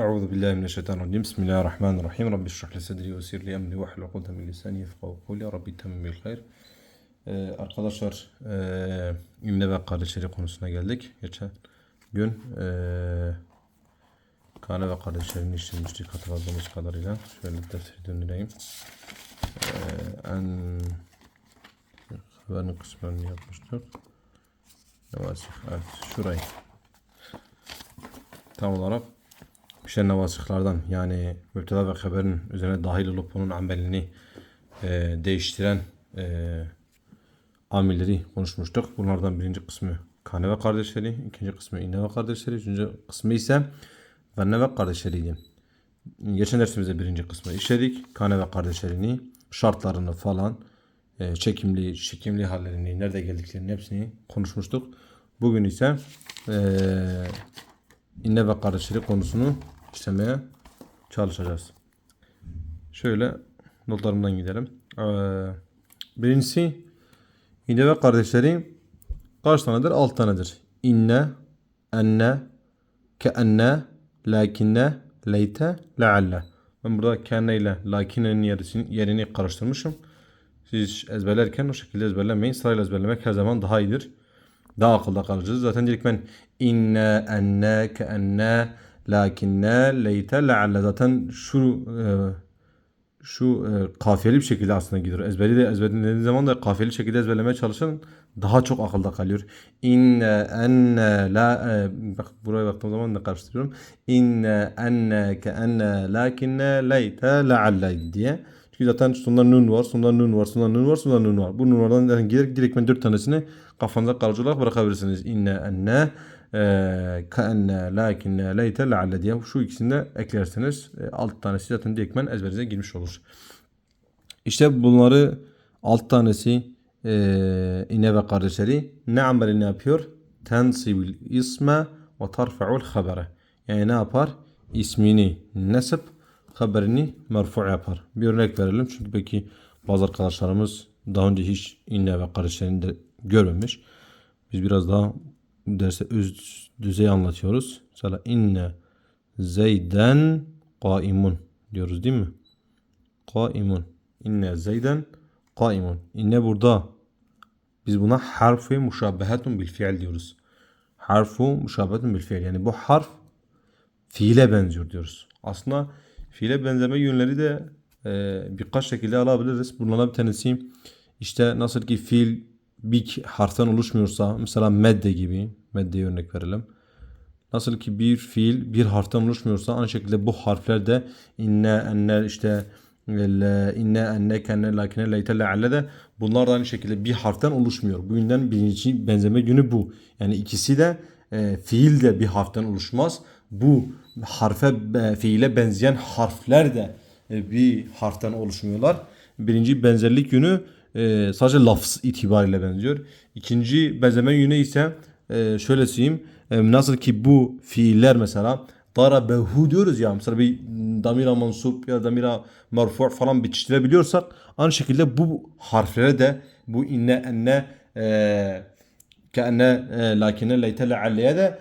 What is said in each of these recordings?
Euzu billahi mineşşeytanirracim. Bismillahirrahmanirrahim. Rabbi şrah li sadri ve sirli emri ve hlul ukdem min lisani yefkahu kavli. Rabbi temmil hayr. Ee, arkadaşlar e, imle ve kardeşleri konusuna geldik. Geçen gün e, Kane ve kardeşlerini işlemiştik hatırladığımız kadarıyla. Şöyle defteri döndüreyim. E, en haberin kısmını yapmıştık. Nevasif. Evet şurayı. Tam olarak işte nevasıhlardan yani müpteda ve haberin üzerine dahil olup onun amelini e, değiştiren e, amilleri konuşmuştuk. Bunlardan birinci kısmı kane ve kardeşleri, ikinci kısmı inne ve kardeşleri, üçüncü kısmı ise venne ve kardeşleriydi. Geçen dersimizde birinci kısmı işledik. Kane ve kardeşlerini, şartlarını falan, e, çekimli, çekimli hallerini, nerede geldiklerini hepsini konuşmuştuk. Bugün ise e, inne ve kardeşleri konusunu işlemeye çalışacağız. Şöyle notlarımdan gidelim. Ee, birincisi inne ve kardeşleri kaç tanedir? 6 tanedir. İnne, enne, keenne, lakinne, leyte, lealle. Ben burada kenne ile lakinenin yerini, yerini karıştırmışım. Siz ezberlerken o şekilde ezberlemeyin. Sırayla ezberlemek her zaman daha iyidir. Daha akılda kalıcı. Zaten direkt ben inne, enne, keenne, lakinne, leyte, lealle. Zaten şu e, şu e, kafiyeli bir şekilde aslında gidiyor. Ezberi de ezberlediğiniz zaman da kafiyeli şekilde ezberlemeye çalışın. Daha çok akılda kalıyor. İnne, enne, la, e, bak buraya baktığım zaman da karıştırıyorum. İnne, enne, keenne, lakinne, leyte, lealle diye. Çünkü zaten sonunda nun var, sonunda nun var, sonunda nun var, sonunda nun var. Bu nunlardan giderek direkt ben dört tanesini kafanıza kalıcı olarak bırakabilirsiniz. İnne, enne, e, keenne, lakinne, leyte, lealle diye. Şu ikisini de eklerseniz e, alt tanesi zaten direktmen ezberinize girmiş olur. İşte bunları alt tanesi e, inne ve kardeşleri ne amelini yapıyor? Tensibil isme ve tarfa'ul habere. Yani ne yapar? İsmini nesip, haberini merfu yapar. Bir örnek verelim. Çünkü belki bazı arkadaşlarımız daha önce hiç inne ve kardeşlerini de görmemiş. Biz biraz daha derse üst düzey anlatıyoruz. Mesela inne zeyden kaimun diyoruz değil mi? Kaimun. İnne zeyden kaimun. İnne burada biz buna harfi muşabbehetun bil fiil diyoruz. Harfu muşabbehetun bil fiil. Yani bu harf fiile benziyor diyoruz. Aslında fiile benzeme yönleri de e, birkaç şekilde alabiliriz. Bunlardan bir tanesi işte nasıl ki fiil bir harften oluşmuyorsa mesela medde gibi meddeye örnek verelim. Nasıl ki bir fiil bir harften oluşmuyorsa aynı şekilde bu harfler de inne, enne işte el- inne, enne, kenne, lakine, leyte, lealle de bunlar da aynı şekilde bir harften oluşmuyor. Bu yüzden birinci benzeme günü bu. Yani ikisi de e, fiil de bir harften oluşmaz. Bu harfe e, fiile benzeyen harfler de e, bir harften oluşmuyorlar. Birinci benzerlik yönü e, sadece lafız itibariyle benziyor. İkinci benzeme yönü ise e, şöyle söyleyeyim. E, nasıl ki bu fiiller mesela darabehu diyoruz ya mesela bir damira mansup ya da damira merfu falan bitiştirebiliyorsak aynı şekilde bu harflere de bu inne enne e, keenne e, lakine leyte lealleye de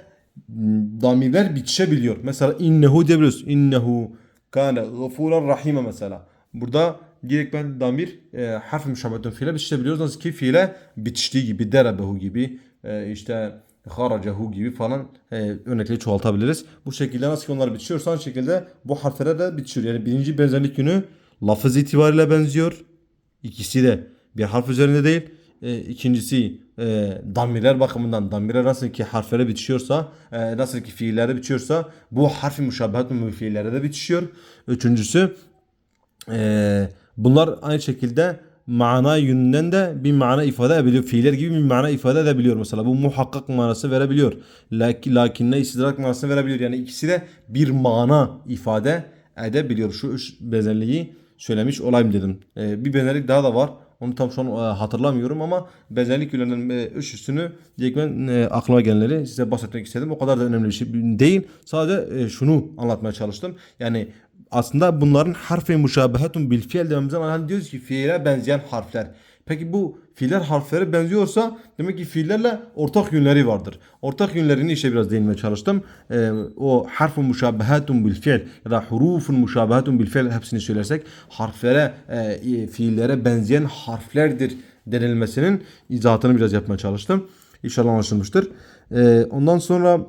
damirler bitişebiliyor. Mesela innehu diyebiliyoruz. İnnehu kâne gafûran rahime mesela. Burada direkt ben damir e, harf müşabbetun fiile bitişebiliyoruz. Nasıl ki fiile bitiştiği gibi derabehu gibi e, işte haracehu gibi falan e, örnekleri çoğaltabiliriz. Bu şekilde nasıl ki onlar bitişiyorsa aynı şekilde bu harflere de bitişiyor. Yani birinci benzerlik yönü lafız itibariyle benziyor. İkisi de bir harf üzerinde değil. E, ikincisi e, damirler bakımından damirler nasıl ki harflere bitişiyorsa e, nasıl ki fiillere bitişiyorsa bu harfi müşabbehat mü fiillere de bitişiyor. Üçüncüsü e, bunlar aynı şekilde mana yönünden de bir mana ifade edebiliyor. Fiiller gibi bir mana ifade edebiliyor mesela. Bu muhakkak manası verebiliyor. Lakin, lakinne istidrak manasını verebiliyor. Yani ikisi de bir mana ifade edebiliyor. Şu üç benzerliği söylemiş olayım dedim. Ee, bir benzerlik daha da var. Onu tam şu an e, hatırlamıyorum ama benzerlik yönlerinin e, üç üstünü ben e, aklıma gelenleri size bahsetmek istedim. O kadar da önemli bir şey değil. Sadece e, şunu anlatmaya çalıştım. Yani aslında bunların harfi müşabehetun bil fiil dememizden hani diyoruz ki fiile benzeyen harfler. Peki bu fiiller harflere benziyorsa demek ki fiillerle ortak yönleri vardır. Ortak yönlerini işte biraz değinmeye çalıştım. Ee, o harfun muşabehatun bil fiil ya da hurufun muşabehatun bil fiil hepsini söylersek harflere, e, fiillere benzeyen harflerdir denilmesinin izahatını biraz yapmaya çalıştım. İnşallah anlaşılmıştır. Ee, ondan sonra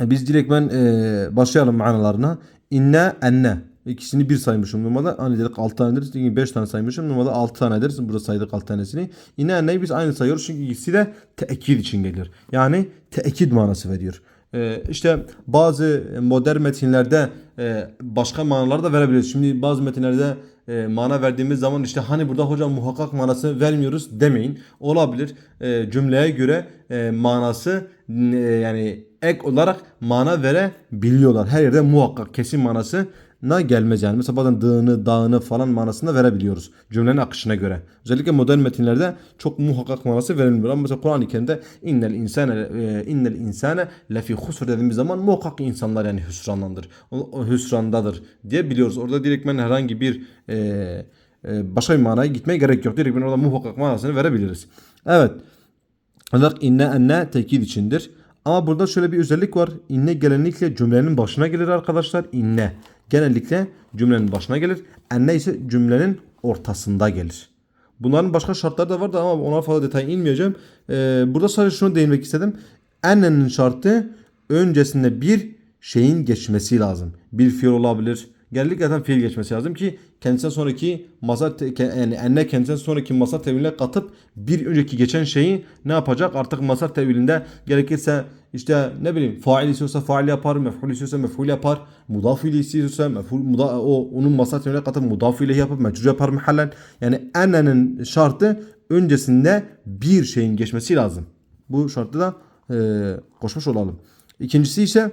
e, Biz direkt ben e, başlayalım manalarına. İnne enne. İkisini bir saymışım normalde. Hani dedik 6 tanedir. Çünkü 5 tane saymışım. Normalde 6 tanedir. Burada saydık 6 tanesini. İnne enneyi biz aynı sayıyoruz. Çünkü ikisi de tekid için gelir. Yani tekid manası veriyor. E, işte bazı modern metinlerde e, başka manalar da verebiliriz. Şimdi bazı metinlerde e, mana verdiğimiz zaman işte hani burada hocam muhakkak manası vermiyoruz demeyin. Olabilir. E, cümleye göre e, manası e, yani ek olarak mana verebiliyorlar. Her yerde muhakkak kesin manası na gelmez yani. Mesela bazen dağını, dağını falan manasında verebiliyoruz. Cümlenin akışına göre. Özellikle modern metinlerde çok muhakkak manası verilmiyor. Ama mesela Kur'an-ı Kerim'de innel insane e, innel insane lefi husr dediğimiz zaman muhakkak insanlar yani hüsranlandır. O, o hüsrandadır diye biliyoruz. Orada direktmen herhangi bir e, e, başka bir manaya gitmeye gerek yok. Direktmen orada muhakkak manasını verebiliriz. Evet. Olarak inne enne tekid içindir. Ama burada şöyle bir özellik var. İnne genellikle cümlenin başına gelir arkadaşlar. İnne genellikle cümlenin başına gelir. Enne ise cümlenin ortasında gelir. Bunların başka şartları da vardı ama ona fazla detay inmeyeceğim. Ee, burada sadece şunu değinmek istedim. Ennenin şartı öncesinde bir şeyin geçmesi lazım. Bir fiil olabilir. Genellikle zaten fiil geçmesi lazım ki kendisinden sonraki ke- yani enne kendisinden sonraki masa teviline katıp bir önceki geçen şeyi ne yapacak? Artık masa tevilinde gerekirse işte ne bileyim fail istiyorsa fail yapar, mef'ul istiyorsa mef'ul yapar, mudaf ile istiyorsa mef'ul muda, o onun masa teviline katıp mudaf ile yapıp mecrur yapar mehallen. Yani ennenin şartı öncesinde bir şeyin geçmesi lazım. Bu şartı da e, koşmuş olalım. İkincisi ise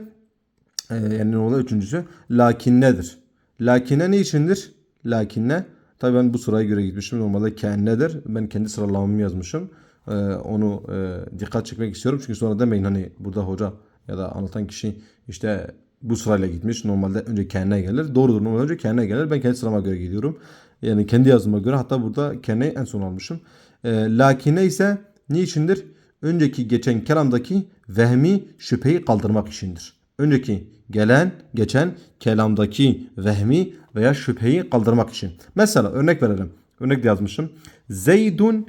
ee, yani oluyor üçüncüsü? Lakinnedir. Lakine ne içindir? Lakinne. Tabii ben bu sıraya göre gitmişim. Normalde kennedir. Ben kendi sıralamamı yazmışım. Ee, onu e, dikkat çekmek istiyorum. Çünkü sonra demeyin hani burada hoca ya da anlatan kişi işte bu sırayla gitmiş. Normalde önce kenne gelir. Doğrudur. Normalde önce kenne gelir. Ben kendi sırama göre gidiyorum. Yani kendi yazıma göre hatta burada kenneyi en son almışım. Ee, lakine ise niçindir? Önceki geçen kelamdaki vehmi şüpheyi kaldırmak içindir. Önceki gelen, geçen kelamdaki vehmi veya şüpheyi kaldırmak için. Mesela örnek verelim. Örnek yazmışım. Zeydun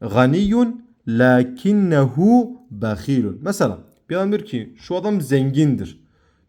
ganiyun lakinnehu bahilun. Mesela bir adam diyor ki şu adam zengindir.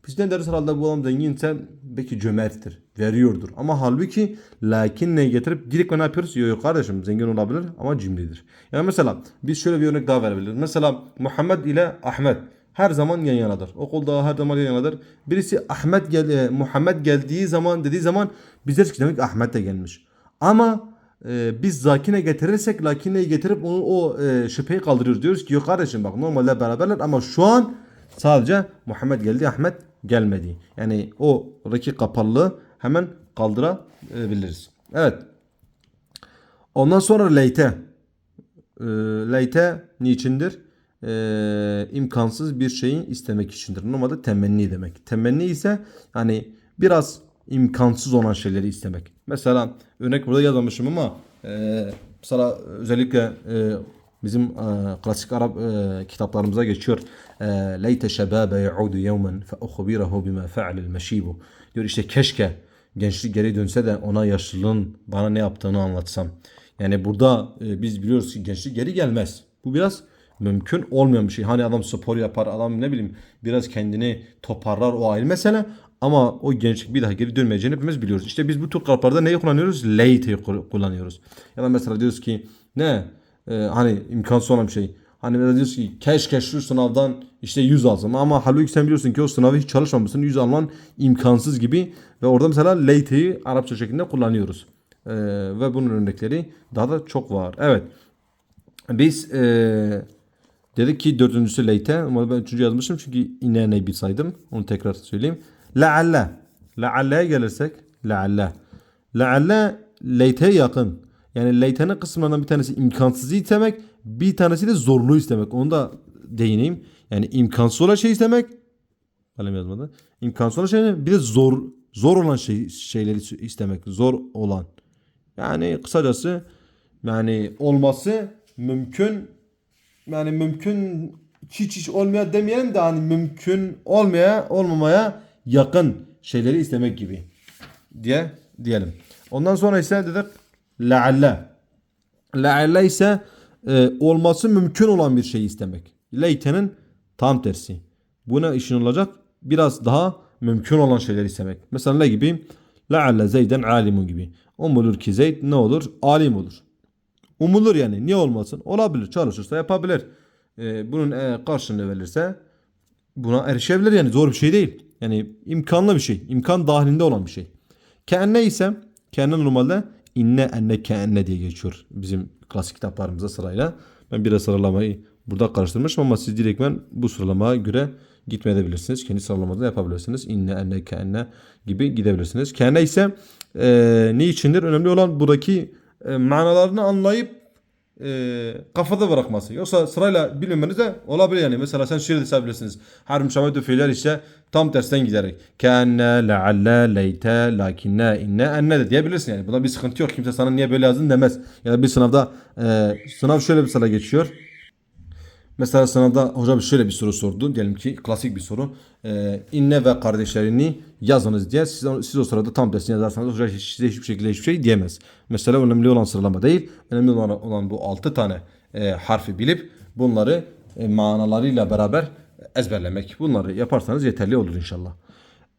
Biz ne deriz herhalde bu adam zenginse belki cömerttir, veriyordur. Ama halbuki lakin ne getirip direkt ne yapıyoruz? Yok kardeşim zengin olabilir ama cimridir. Yani mesela biz şöyle bir örnek daha verebiliriz. Mesela Muhammed ile Ahmet her zaman yan yanadır. Okulda her zaman yan yanadır. Birisi Ahmet gel e, Muhammed geldiği zaman dediği zaman biz deriz ki demek Ahmet de gelmiş. Ama e, biz zakine getirirsek lakineyi getirip onu o e, şüpheyi kaldırıyoruz. Diyoruz ki yok kardeşim bak normalde beraberler ama şu an sadece Muhammed geldi Ahmet gelmedi. Yani o oradaki kapalılığı hemen kaldırabiliriz. Evet. Ondan sonra leyte. E, leyte niçindir? E, imkansız bir şeyi istemek içindir. Normalde temenni demek. Temenni ise hani biraz imkansız olan şeyleri istemek. Mesela örnek burada yazmamışım ama e, mesela özellikle e, bizim e, klasik Arap e, kitaplarımıza geçiyor. E, Leyte şebabe yaudu yevmen fe uhbirahu bima fe'alel meşibu. Diyor işte keşke gençlik geri dönse de ona yaşlılığın bana ne yaptığını anlatsam. Yani burada e, biz biliyoruz ki gençlik geri gelmez. Bu biraz mümkün olmayan bir şey. Hani adam spor yapar, adam ne bileyim biraz kendini toparlar o ayrı mesele. Ama o gençlik bir daha geri dönmeyeceğini hepimiz biliyoruz. İşte biz bu tür kalıplarda neyi kullanıyoruz? Late'i kullanıyoruz. Ya da mesela diyoruz ki ne? Ee, hani imkansız olan bir şey. Hani mesela diyoruz ki keşke şu sınavdan işte 100 alsam ama halbuki sen biliyorsun ki o sınavı hiç çalışmamışsın 100 alman imkansız gibi ve orada mesela late'i Arapça şeklinde kullanıyoruz. Ee, ve bunun örnekleri daha da çok var. Evet. Biz ee, dedik ki dördüncüsü leyte ama ben üçüncü yazmışım çünkü ineğine bir saydım. Onu tekrar söyleyeyim. Lealle. Lealle'ye gelirsek. Lealle. Lealle leyteye yakın. Yani leytenin kısımlarından bir tanesi imkansızı istemek. Bir tanesi de zorluğu istemek. Onu da değineyim. Yani imkansız olan şey istemek. Kalem yazmadı. İmkansız olan şey bir de zor zor olan şey, şeyleri istemek. Zor olan. Yani kısacası yani olması mümkün yani mümkün hiç hiç olmaya demeyelim de hani mümkün olmaya olmamaya yakın şeyleri istemek gibi diye diyelim. Ondan sonra ise dedik lealle. Lealle ise e, olması mümkün olan bir şey istemek. Leyte'nin tam tersi. Buna işin olacak biraz daha mümkün olan şeyleri istemek. Mesela ne gibi? Lealle Zeyden alimun gibi. Umulur ki Zeyd ne olur? Alim olur. Umulur yani. Niye olmasın? Olabilir. Çalışırsa yapabilir. Ee, bunun e, karşılığını verirse buna erişebilir yani. Zor bir şey değil. Yani imkanlı bir şey. İmkan dahilinde olan bir şey. Keenne ise keenne normalde inne enne keenne diye geçiyor. Bizim klasik kitaplarımızda sırayla. Ben biraz sıralamayı burada karıştırmışım ama siz direktmen bu sıralamaya göre gitmeyebilirsiniz. Kendi sıralamanızda yapabilirsiniz. İnne enne keenne gibi gidebilirsiniz. Keenne ise e, ne içindir? Önemli olan buradaki e, manalarını anlayıp e, kafada bırakması. Yoksa sırayla bilmemeniz de olabilir yani. Mesela sen şöyle düşünebilirsiniz. Her müşabbet fiiller ise tam tersten giderek. Kenne, lealle, leyte, lakinne, inne, enne de diyebilirsin yani. Bunda bir sıkıntı yok. Kimse sana niye böyle yazdın demez. Ya da bir sınavda e, sınav şöyle bir sıra geçiyor. Mesela sınavda hoca bir şöyle bir soru sordu. Diyelim ki klasik bir soru. Ee, inne ve kardeşlerini yazınız diye siz, siz o sırada tam tersini yazarsanız hoca size hiçbir şekilde hiçbir şey diyemez. Mesela önemli olan sıralama değil. Önemli olan, olan bu 6 tane e, harfi bilip bunları e, manalarıyla beraber ezberlemek. Bunları yaparsanız yeterli olur inşallah.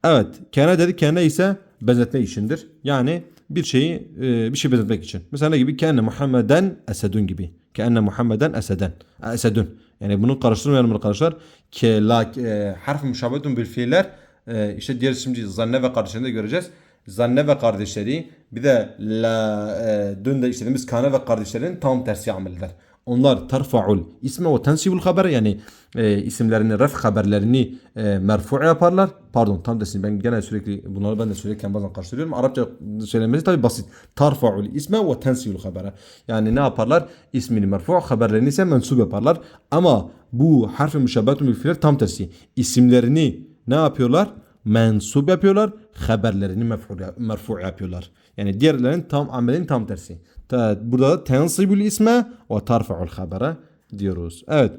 Evet. Kene dedik. Kene ise benzetme içindir. Yani bir şeyi e, bir şey benzetmek için. Mesela ne gibi? Kene Muhammeden esedun gibi. Kene Muhammeden eseden. Esedun. Yani bunu karıştırmayalım arkadaşlar. Ke la e, harf müşabbetun bil fiiller e, işte diğer isimci zanne ve kardeşlerini de göreceğiz. Zanne ve kardeşleri bir de la e, dün de işlediğimiz kane ve kardeşlerinin tam tersi ameller. Onlar terfa'ul isme ve tensibul haber yani e, isimlerini ref haberlerini e, merfu yaparlar. Pardon tam desin ben gene sürekli bunları ben de söylerken bazen karıştırıyorum. Arapça söylemesi tabi basit. Tarfa'ul isme ve tensibul habere. Yani ne yaparlar? İsmini merfu haberlerini ise mensup yaparlar. Ama bu harfi müşabbetun bil tam tersi. İsimlerini ne yapıyorlar? Mensup yapıyorlar. Haberlerini merfu, yapıyorlar. Yani diğerlerinin tam amelin tam tersi. Ta, burada da tensibül isme ve tarfa'ul habere diyoruz. Evet.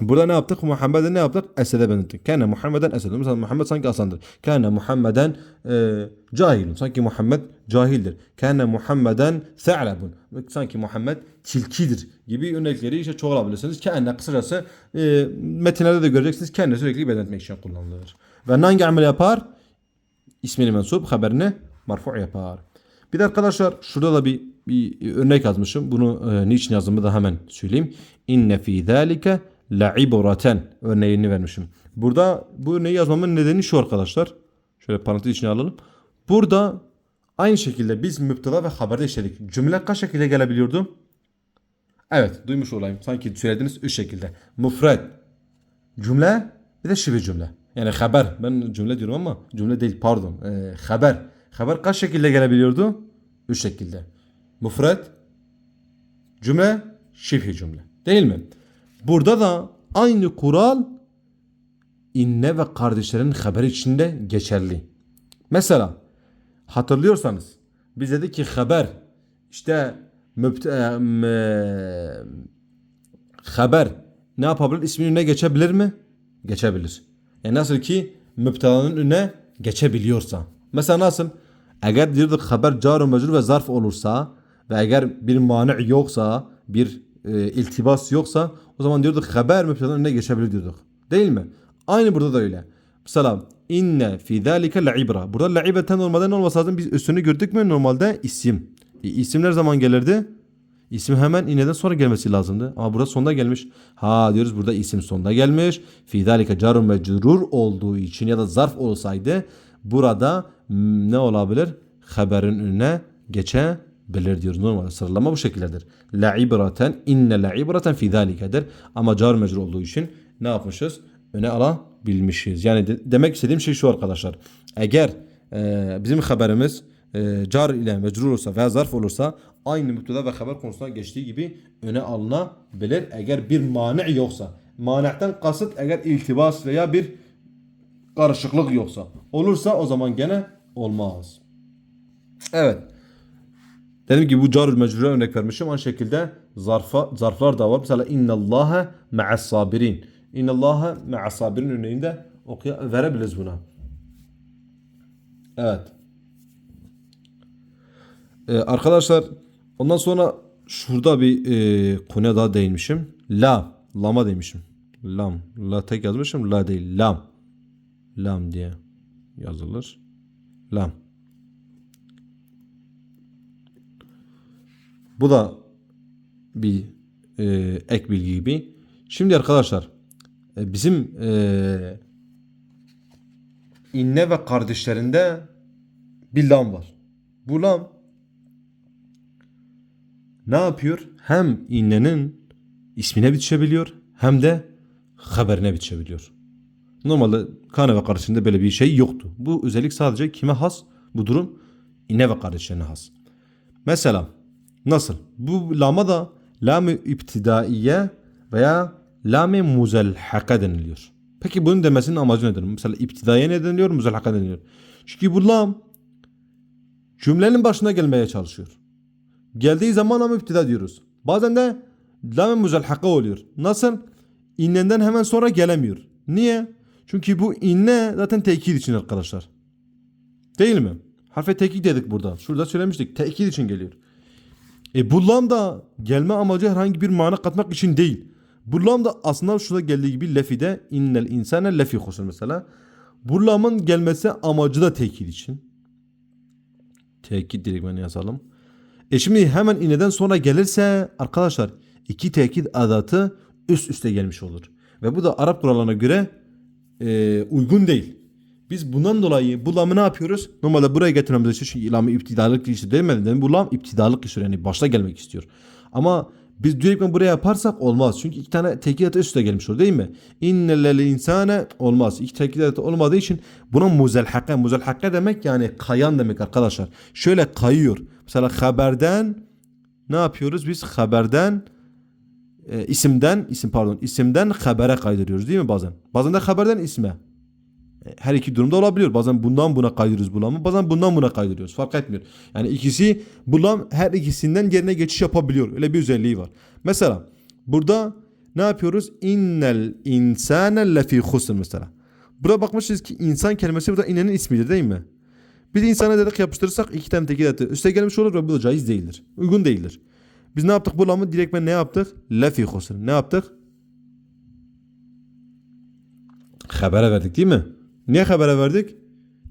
Burada ne yaptık? Muhammed'e ne yaptık? Esed'e benzettik. Kâne Muhammeden Esed'e. Mesela Muhammed sanki asandır. Kâne Muhammeden e, cahilun. Sanki Muhammed cahildir. Kâne Muhammeden se'lebun. Sanki Muhammed tilkidir gibi örnekleri işte çoğalabilirsiniz. Kâne kısacası e, metinlerde de göreceksiniz. Kâne sürekli benzetmek için kullanılır. Ve hangi amel yapar? İsmini mensup, haberini marfu yapar. Bir de arkadaşlar şurada da bir, bir örnek yazmışım. Bunu e, niçin yazdığımı da hemen söyleyeyim. İnne fi zalike la'ibraten örneğini vermişim. Burada bu örneği yazmamın nedeni şu arkadaşlar. Şöyle parantez içine alalım. Burada aynı şekilde biz müpteda ve haberde işledik. Cümle kaç şekilde gelebiliyordu? Evet duymuş olayım. Sanki söylediğiniz üç şekilde. Mufred, cümle bir de şive cümle. Yani haber. Ben cümle diyorum ama cümle değil pardon. Ee, haber. Haber kaç şekilde gelebiliyordu? Üç şekilde. Mufred, cümle, şibhi cümle. Değil mi? Burada da aynı kural inne ve kardeşlerin haberi içinde geçerli. Mesela hatırlıyorsanız biz dedik ki haber işte mübte, e, haber ne yapabilir? İsminin önüne geçebilir mi? Geçebilir. Yani nasıl ki müptelanın önüne geçebiliyorsa. Mesela nasıl? Eğer diyorduk haber car mecrur ve zarf olursa ve eğer bir mani yoksa bir e, iltibas yoksa o zaman diyorduk haber müptelanın önüne geçebilir diyorduk. Değil mi? Aynı burada da öyle. Mesela inne fi zalika la'ibra. Burada la'ibeten normalde ne olması lazım? Biz üstünü gördük mü? Normalde isim. E, isim ne zaman gelirdi? İsim hemen inneden sonra gelmesi lazımdı. Ama burada sonda gelmiş. Ha diyoruz burada isim sonda gelmiş. Fi zalika carun mecrur olduğu için ya da zarf olsaydı burada ne olabilir? Haberin önüne geçebilir diyoruz. Normalde sıralama bu şekildedir. La ibraten inne la ibraten fi. Ama car mecrur olduğu için ne yapmışız? Öne alabilmişiz. Yani de- demek istediğim şey şu arkadaşlar. Eğer e, bizim haberimiz e, car ile mecrur olursa veya zarf olursa aynı müpteda ve haber konusuna geçtiği gibi öne alınabilir eğer bir mani yoksa. Manekten kasıt eğer iltibas veya bir karışıklık yoksa. Olursa o zaman gene olmaz. Evet. Dediğim gibi bu carül mecrure örnek vermişim. Aynı şekilde zarfa, zarflar da var. Mesela innallâhe ma'as sabirin. İnnallâhe ma'as sabirin örneğinde okuya, verebiliriz buna. Evet. Ee, arkadaşlar ondan sonra şurada bir e, konuya daha değinmişim. La. Lama demişim. Lam. La tek yazmışım. La değil. Lam. Lam diye yazılır. Lam. Bu da bir e, ek bilgi gibi. Şimdi arkadaşlar e, bizim e, inne ve kardeşlerinde bir lam var. Bu lam ne yapıyor? Hem innenin ismine bitişebiliyor hem de haberine bitişebiliyor. Normalde kane ve kardeşlerinde böyle bir şey yoktu. Bu özellik sadece kime has? Bu durum inne ve kardeşlerine has. Mesela nasıl? Bu lama da lam-ı iptidaiye veya lam-ı muzelhaka deniliyor. Peki bunun demesinin amacı nedir? Mesela iptidaiye ne deniliyor? Muzelhaka deniliyor. Çünkü bu lam cümlenin başına gelmeye çalışıyor. Geldiği zaman ama iptida diyoruz. Bazen de lam-ı muzelhaka oluyor. Nasıl? İnnenden hemen sonra gelemiyor. Niye? Çünkü bu inne zaten tekit için arkadaşlar. Değil mi? Harfe tekit dedik burada. Şurada söylemiştik. Tekit için geliyor. E bu lam da gelme amacı herhangi bir mana katmak için değil. Bu lam da aslında şurada geldiği gibi lefide innel insane lefi husr mesela. Bu lamın gelmesi amacı da tekit için. Tekit direkt ben yazalım. E şimdi hemen ineden sonra gelirse arkadaşlar iki tekit adatı üst üste gelmiş olur. Ve bu da Arap kurallarına göre e, uygun değil. Biz bundan dolayı bu lamı ne yapıyoruz? Normalde buraya getirmemiz için çünkü lamı iptidalık mi? Yani bu lam iptidalık istiyor yani başta gelmek istiyor. Ama biz direktmen buraya yaparsak olmaz. Çünkü iki tane tekit üst üste gelmiş olur değil mi? İnnellel insane olmaz. İki tekit olmadığı için buna muzelhaka. Muzelhaka demek yani kayan demek arkadaşlar. Şöyle kayıyor. Mesela haberden ne yapıyoruz? Biz haberden e, isimden isim pardon isimden habere kaydırıyoruz değil mi bazen? Bazen de haberden isme. E, Her iki durumda olabiliyor. Bazen bundan buna kaydırıyoruz bulamı. Bazen bundan buna kaydırıyoruz. Fark etmiyor. Yani ikisi bulam her ikisinden yerine geçiş yapabiliyor. Öyle bir özelliği var. Mesela burada ne yapıyoruz? İnnel insane lefi husr mesela. Burada bakmışız ki insan kelimesi burada innenin ismidir değil mi? Biz insana dedik yapıştırırsak iki tane tekil eti üste gelmiş olur ve bu da caiz değildir. Uygun değildir. Biz ne yaptık bu lamı direktmen ne yaptık? Lefi husr. Ne yaptık? Habere verdik değil mi? Niye habere verdik?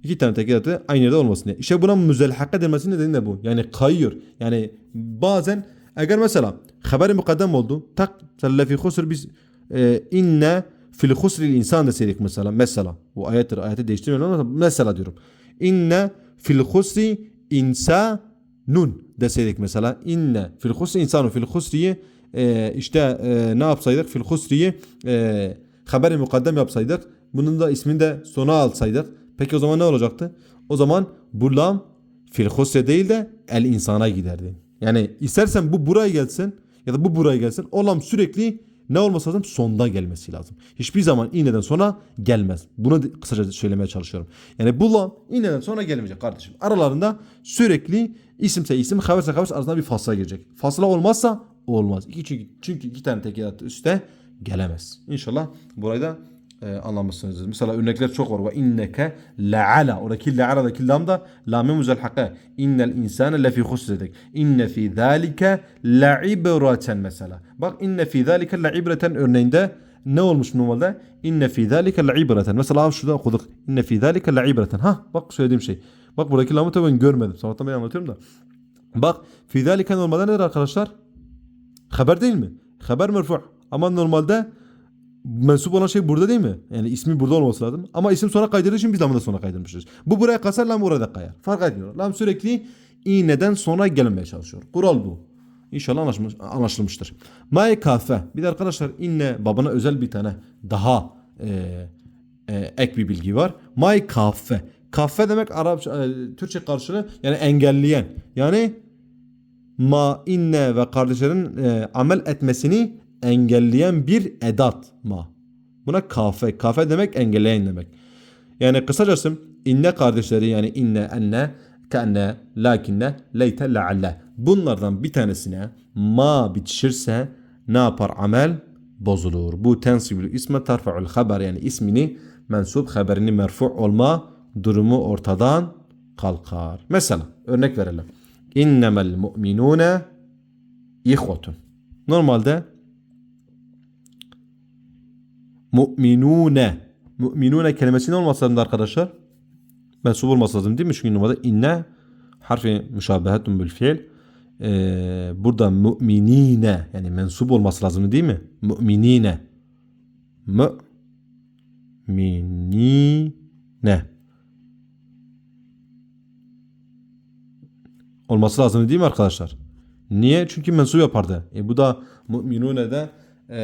İki tane tekil eti aynı yerde olmasın diye. İşte buna müzelhaka denmesinin nedeni de bu. Yani kayıyor. Yani bazen eğer mesela haberi mukaddem oldu. Tak lefi husr biz e, inne fil husril insan deseydik mesela. Mesela. Bu ayettir. Ayeti değiştirmiyorum ama mesela diyorum. İnne fil husri insanun deseydik mesela. İnne fil husri insanu fil husriyi e, işte e, ne yapsaydık? Fil husriyi e, haberi mukaddem yapsaydık. Bunun da ismini de sona alsaydık. Peki o zaman ne olacaktı? O zaman bu lam fil değil de el insana giderdi. Yani istersen bu buraya gelsin ya da bu buraya gelsin. O lam sürekli ne olması lazım? Sonda gelmesi lazım. Hiçbir zaman iğneden sonra gelmez. Bunu kısaca söylemeye çalışıyorum. Yani bu lam iğneden sonra gelmeyecek kardeşim. Aralarında sürekli isimse isim, haberse haber arasında bir fasla girecek. Fasla olmazsa olmaz. İki, çünkü, çünkü iki tane tekilat üstte gelemez. İnşallah burayı da e, anlamışsınızdır. Mesela örnekler çok var. Ve inneke le'ala. Oradaki le'ala'daki lam da lam-ı müzelhaka. İnnel insane lefi husr dedik. İnne fi zâlike le'ibreten mesela. Bak inne fi zâlike le'ibreten örneğinde ne olmuş normalde? İnne fi zâlike le'ibreten. Mesela şurada okuduk. İnne fi zâlike le'ibreten. Ha bak söylediğim şey. Bak buradaki lamı tabi ben görmedim. Sabahtan beri anlatıyorum da. Bak fi zâlike normalde nedir arkadaşlar? Haber değil mi? Haber merfu. Ama normalde mensup olan şey burada değil mi? Yani ismi burada olması lazım. Ama isim sonra kaydırdığı için biz lamı da sonra kaydırmışız. Bu buraya kasar lam burada kayar. Fark etmiyor. Lam sürekli iğneden sonra gelmeye çalışıyor. Kural bu. İnşallah anlaşılmış, anlaşılmıştır. May kafe. Bir de arkadaşlar inne babana özel bir tane daha e, e, ek bir bilgi var. May kafe. Kafe demek Arapça, e, Türkçe karşılığı yani engelleyen. Yani ma inne ve kardeşlerin e, amel etmesini engelleyen bir edat ma. Buna kafe. Kafe demek engelleyen demek. Yani kısacası inne kardeşleri yani inne enne Kenne, lakinne, leyte, lealle. Bunlardan bir tanesine ma bitişirse ne yapar amel? Bozulur. Bu tensibül isme tarfa'ul haber yani ismini mensup haberini merfu olma durumu ortadan kalkar. Mesela örnek verelim. İnnemel mu'minune ihvetun. Normalde mu'minune mu'minune kelimesi ne olması lazım arkadaşlar? Mensup olması lazım değil mi? Çünkü normalde inne harfi müşabehetun bil fiil. Ee, burada mu'minine yani mensup olması lazım değil mi? Mu'minine. Mu'minine. Olması lazım değil mi arkadaşlar? Niye? Çünkü mensup yapardı. E bu da mu'minune de e,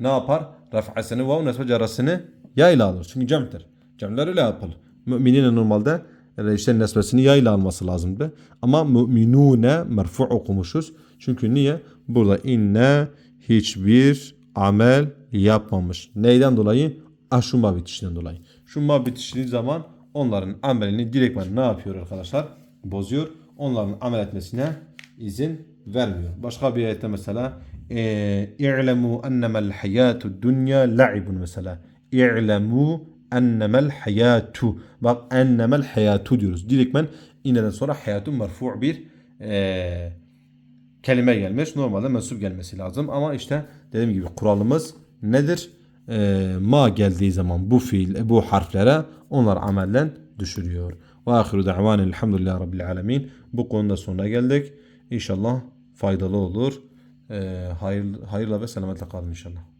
ne yapar? Raf'asını ve nesbe carasını ya ile alır. Çünkü cem'tir. Cem'ler öyle yapılır. Müminine normalde e, işte nesbesini ya ile alması lazımdı. Ama müminune merfu okumuşuz. Çünkü niye? Burada inne hiçbir amel yapmamış. Neyden dolayı? Aşuma bitişinden dolayı. Şuma bitiştiği zaman onların amelini direktmen ne yapıyor arkadaşlar? Bozuyor. Onların amel etmesine izin vermiyor. Başka bir ayette mesela İ'lemu ennemel hayatu dünya la'ibun mesela. İ'lemu ennemel hayatu. Bak ennemel hayatu diyoruz. Direktmen ineden sonra hayatun merfu' bir e, kelime gelmiş. Normalde mensup gelmesi lazım. Ama işte dediğim gibi kuralımız nedir? E, ma geldiği zaman bu fiil, bu harflere onlar amelden düşürüyor. Ve ahiru da'van elhamdülillahi rabbil alemin. Bu konuda sonuna geldik. İnşallah faydalı olur. E, hayır, hayırla ve selametle kalın inşallah.